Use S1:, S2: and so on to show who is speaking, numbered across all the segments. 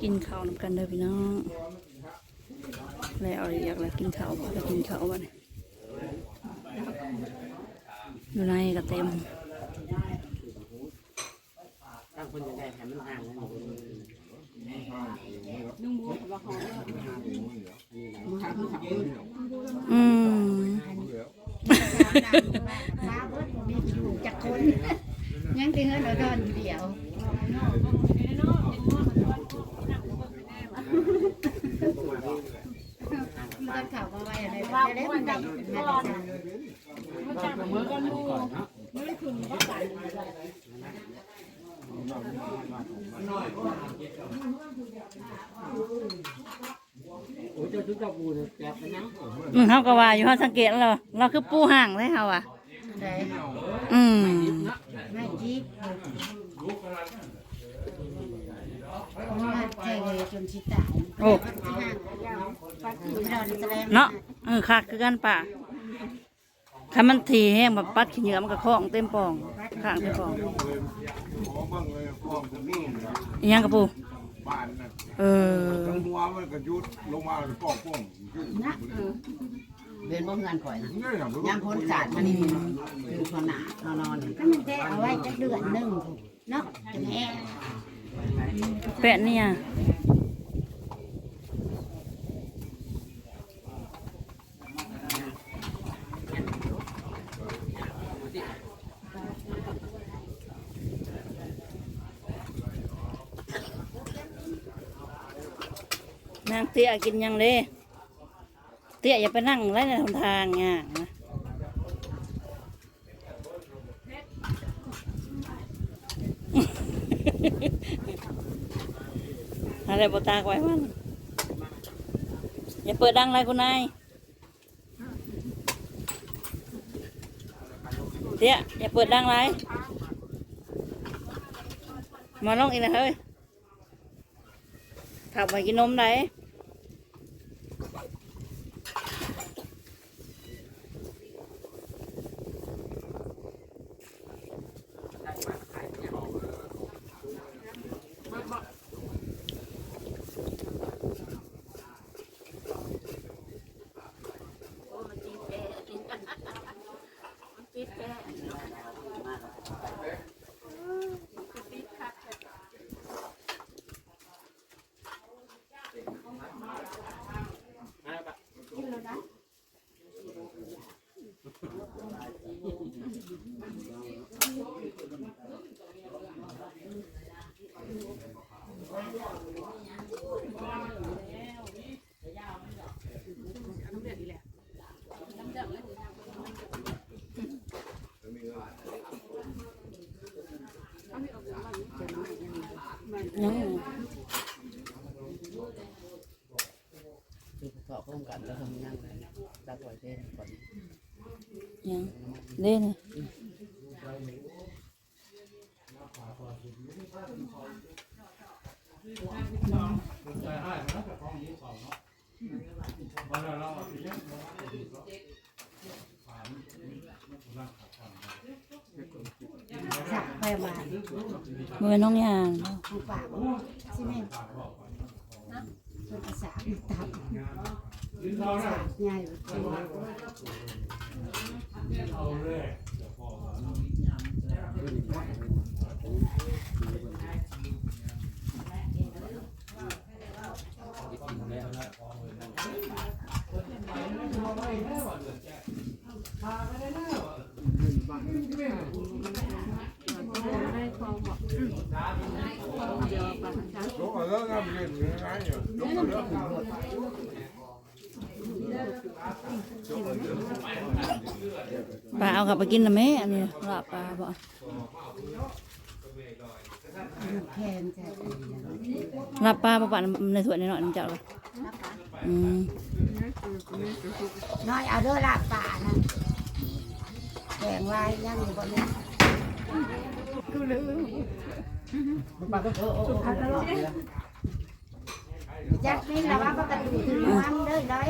S1: กินข้าวนำกันเด้อพี่น้องแล้วอยากแล้วกินข้าวพากันกินข้าวบ้านอยู่ในก็เต็ม
S2: ตั้งคนจะได้แถมมันห่างกัน
S1: อืม
S3: มาเบิดมีอยู่จักคน ยังติเงินเอาดอนอยู่เดียว มันก็ข่าวมาไว้อะไรแบบนี้มันได้มาได้
S2: โอ้ยเจ้าชุดเจ้าปูเนี่ยแกไปยัง
S1: อืมเขาก็ว่าอยู่เขาสังเกตแล้วเราคือปูห่างเลยเขาอะ
S3: ได้
S1: อืม
S3: ไม่จีบ มาแทงเลยจนชิตาย
S1: โอ้
S3: ที่ห้างที่เราแสดง
S1: เนาะเออคักคือกันป่ะถ้ามันทีแห้งแบบปัดขี้เหงื่อมันก็คล้องเต็มปองข้างเต็มปอง
S4: ขอบ้างเลยพ่อคนนี้นะ
S1: อีหยังกับปู
S4: บ้านน่ะ
S1: เออ
S4: ทั้งหัวมันก็ยุดลงมาแล้วก็ป้องขึ้น
S2: เรียนบ่งานข่อยนะ
S4: นี่นะ
S2: ยามพ้นศาสตร์มานี่อยู่ขนาดนอน
S3: ก็มันแค่เอาไว้จักเดือนหนึ่งเนาะจนแห้ง
S1: แปะเนี่ยนางเตี้ยกินยังเด้เตี้ยอย่าไปนั่งไรในทางอะนะ อะไรบตากไว้มัน อย่าเปิดดังไรคุณนายเตี้ยอย่าเปิดดังไรมาลองอีกนะเฮ้ยขับไปกินนมไห นยัง
S2: คือสอบร่วมกันแล้วทำยังไงจะปล่อยเส้นก่อน
S1: ยังเล่นย
S3: สั กไปมา
S1: มือน้องยาง
S3: ทางปากใช่ไหมเป็นภาษาตับใหญ่
S4: ลงมาแล้วนะมันเล่นยังไงเนี่ยลงมาแล้ว
S1: ปลาเอากลับไปกินนะแม่อันนี้ลาบปลาบ่
S3: แขนจะ
S1: ลาบปลาบ่ปะในถ้วยในหน่อยนึงเจ้าเลยอืม
S3: น้อยเอาเด้อลาบป่านะแกงไว้ยังอยู่บนนี้กูลืม
S2: ปลาก็เออเออ
S3: เอาตลอด จักนี่ละว่าก็กระดูกถึงมันเด้อเลย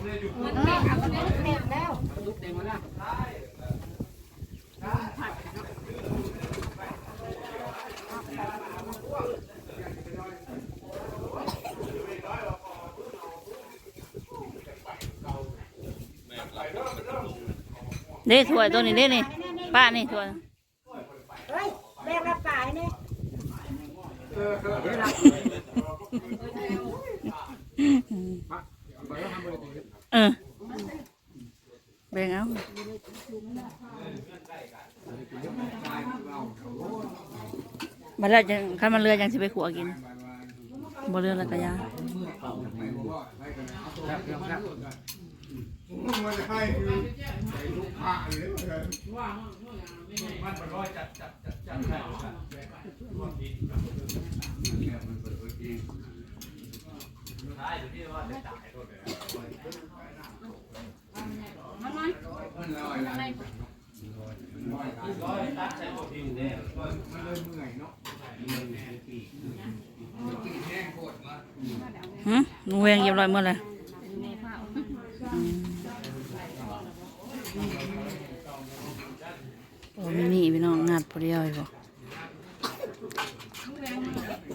S3: เออเอาก็เต็มแล้ว
S1: ยตัวนี้เด้นี่ป้านี่ถ้วย
S3: เฮ้ยแม่รับป่ายเนี่ย
S1: เออแบ่งเอาบัดแล้วจังคันมันเรือจังสิไปขัวกินบ่เรือแล้วก็ยา
S4: มันให้คือไอ้ลูกค้าเลย
S1: หึหนูแวงเรียบร้อยหมดเลยโอ้มินี่พี่น้องงัดพอดีเอาอีกบ่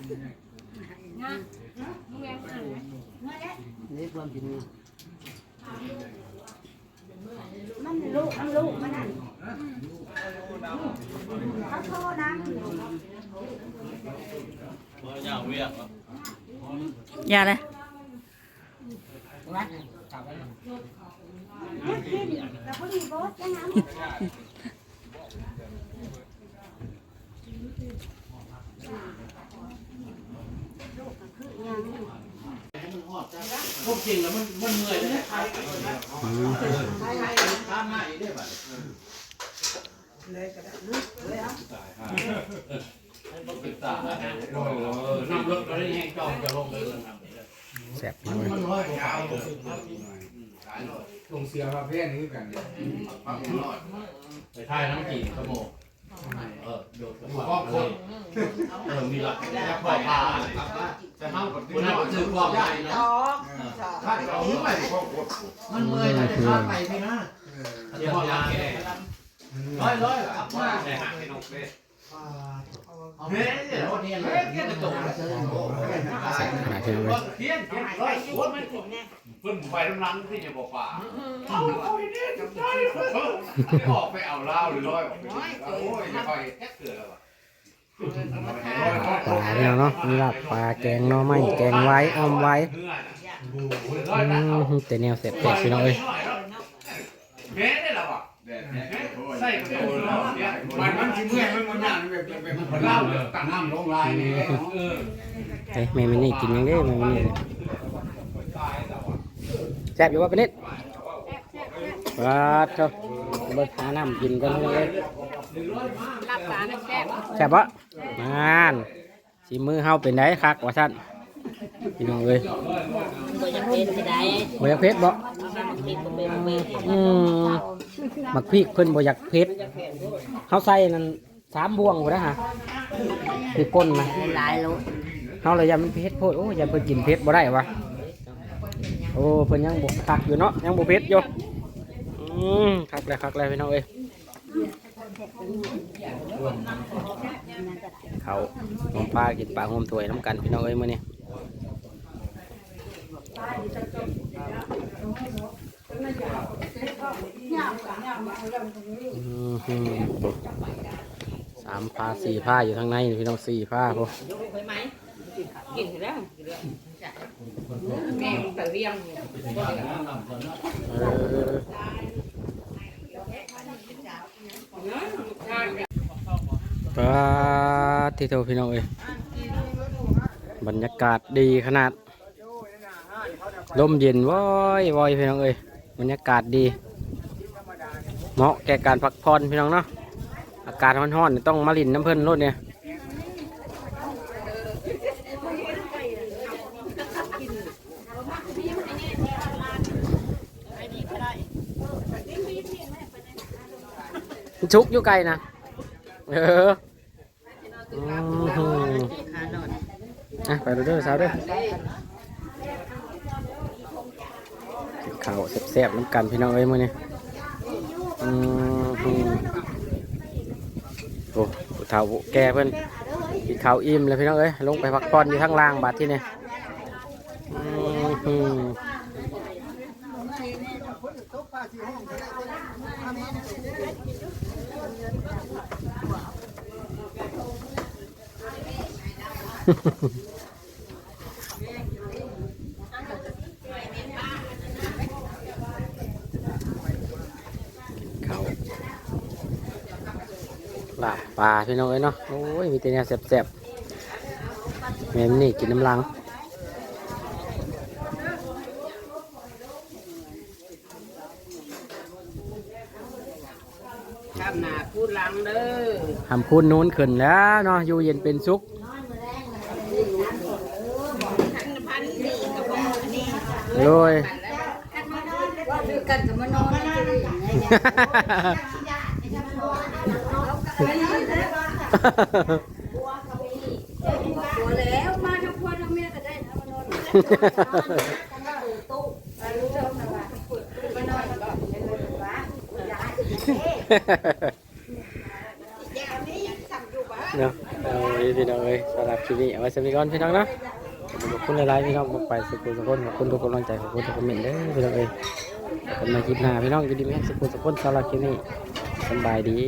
S2: นี่ความจริงนี่
S3: มันลูกมันลูกมันนั่นเขาโทษนะ
S1: ยาเลย
S3: มันกินแต่ พบสยังไง
S2: พวกจริงแล้วมันมันเหนื่อยเลยข้ามหน้าอีกได้ป่ะนั่งรถก็ได้แห้งจองจะลงเลย
S5: แซ่บเลย
S2: มันร้อยกว่า
S4: ลงเสียประเภทนี้กัน
S2: ไปท่ายน้ำจีนขโมย เออโดดกระบอกเลยเออมีหลักแล้วปล่อยปลาจะห้ามกับคนนั้นซื้อความใหญ่นะถ้าเราไม่ไปมันเมื่อยแต่ข้าไปพี่นะเดี๋ยวบอยาแก่ร้อยร้อยกลับมาเฮ้ยเดี๋ยวเนี่ยเฮ้ยแกจะตกนะ
S5: ขนาดที่เลย
S2: เทียนเทียนร้อยสวน
S3: มันถึงแน่
S2: เพิ่นไปน้ำรังที่จะบอกป่าเอาเอาไอ้เนี่ยจำได้ไม่ออกไปเอาเหล้าหรือร้อยออกไปโอ้ยจะไปแค่เกิดแล้ว
S5: ปลาเนี่ยเนาะมีลาบปลาแกงหน่อไม้แกงไว้ออมไว้อืมแต่แนวแซ่บๆพี่น้องเอ้ย
S2: แม่ได้หรอวะใส่กระโดดแล้วเนี่ย
S4: มันมันชิเมื่อยมันมันนั่นแบบแบบมันเล่าตั้งน้ำลงลายนี่
S2: เออ
S5: เฮ้ยแม่มินี่กินยังไงแม่มินี่เนี่ย แซ่บอยู่ว่าเป็นนิดปลาเถอะเบิดหาน้ำกินกันเลย
S3: รับสารแซ่บ
S5: แซ่บปะนานสีมือเฮาเป็นไดคักว่าท่านพี่น้องเอ้ย
S3: ตัวยังเป็นสิได้
S5: บ่อยากเผ็ดบ่อืมมักพริกเพิ่นบ่อยากเผ็ดเฮาใส่นั่นสามบวงพุ่นนะฮะคือก้นนะ
S3: หลายโล
S5: เฮาเลยยามันเผ็ดโพดโอ้ยาเพิ่นกินเผ็ดบ่ได้วะ โอ้เพิ่นยังบ่คักอยู่เนาะยังบ่เผ็ดอยู่อืมคักแล้วคักแล้วพี่น้องเอ้ยเขาหอมปลากินปลาหอมถ้วยน้ำกันพี่น้องเอ้ยมื้อนี้สามผ้าสี่ผ้าอยู่ข้างในพี่น้องสี่ผ้าพวก
S3: กินแล้ว แม่ไปเรียง
S5: เออปาที่เท่าพี่น้องเอ้ยบรรยากาศดีขนาดลมเย็นว้อยว้อยพี่น้องเอ้ยบรรยากาศดี เหมาะแก่การพักผ่อนพี่น้องเนาะอากาศร้อนๆต้องมาลินน้ำเพิ่นรถเนี่ย ชุกอยู่ไกลนะเอออืมฮึอะไปดูเด้อสาวเด้อกินข้าวแซ่บๆน้ำกันพี่น้องเอ้ยมื้อนี้อืมอืมโอ้ผู้เฒ่าผู้แก่เพิ่นกินข้าวอิ่มแล้วพี่น้องเอ้ยลงไปพักผ่อนอยู่ข้างล่างบาดที่นี่อืม อืมข้าวล่ะปลาพี่น้องเอ้ยเนาะ โอ้ย มีแต่เนี่ยแซ่บๆแม่มนี่กินน้ำลัง
S3: ข้ามหน้าพูดหลังเด้อ
S5: ทำพูนนู้นขึ้นแล้วเนาะอยู่เย็นเป็นสุข
S3: พันนี่กับพ่อนี่
S5: โดย
S3: ว่า พี่น้องเอ้ยสำหรับคลิ
S5: ปนี้เอาไว้สำหรับก่อนพี่น้องนะขอบคุณหลายๆพี่น้องบอกไปสุขุมสุขนขอบคุณทุกกำลังใจขอบคุณทุกคอมเมนต์เด้อพี่น้องเอ้ยกันมาคลิปหน้าพี่น้องยินดีไหมสุขุมสุขนสำหรับคลิปนี้สบายดี